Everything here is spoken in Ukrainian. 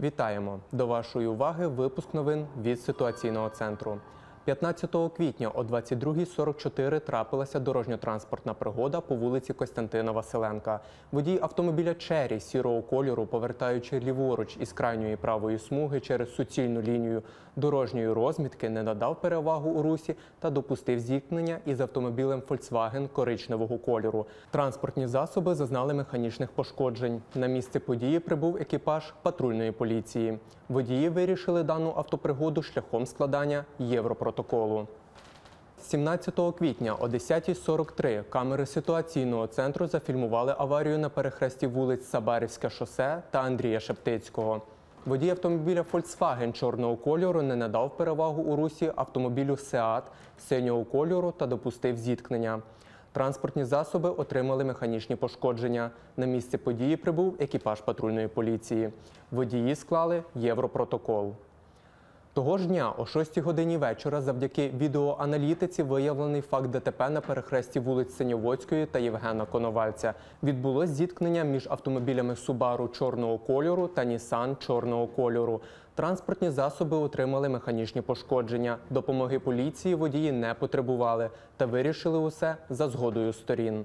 Вітаємо до вашої уваги випуск новин від ситуаційного центру. 15 квітня о 22.44 трапилася дорожньо-транспортна пригода по вулиці Костянтина Василенка. Водій автомобіля Чері сірого кольору, повертаючи ліворуч із крайньої правої смуги через суцільну лінію дорожньої розмітки, не надав перевагу у русі та допустив зіткнення із автомобілем Volkswagen коричневого кольору. Транспортні засоби зазнали механічних пошкоджень. На місце події прибув екіпаж патрульної поліції. Водії вирішили дану автопригоду шляхом складання європротоколу. 17 квітня о 10.43 камери ситуаційного центру зафільмували аварію на перехресті вулиць Сабарівське шосе та Андрія Шептицького. Водій автомобіля Volkswagen чорного кольору не надав перевагу у русі автомобілю Seat синього кольору та допустив зіткнення. Транспортні засоби отримали механічні пошкодження. На місце події прибув екіпаж патрульної поліції. Водії склали європротокол. Того ж дня о 6 годині вечора завдяки відеоаналітиці виявлений факт ДТП на перехресті вулиць Синьоводської та Євгена Коновальця. Відбулось зіткнення між автомобілями Subaru чорного кольору та Nissan чорного кольору. Транспортні засоби отримали механічні пошкодження. Допомоги поліції водії не потребували та вирішили усе за згодою сторін.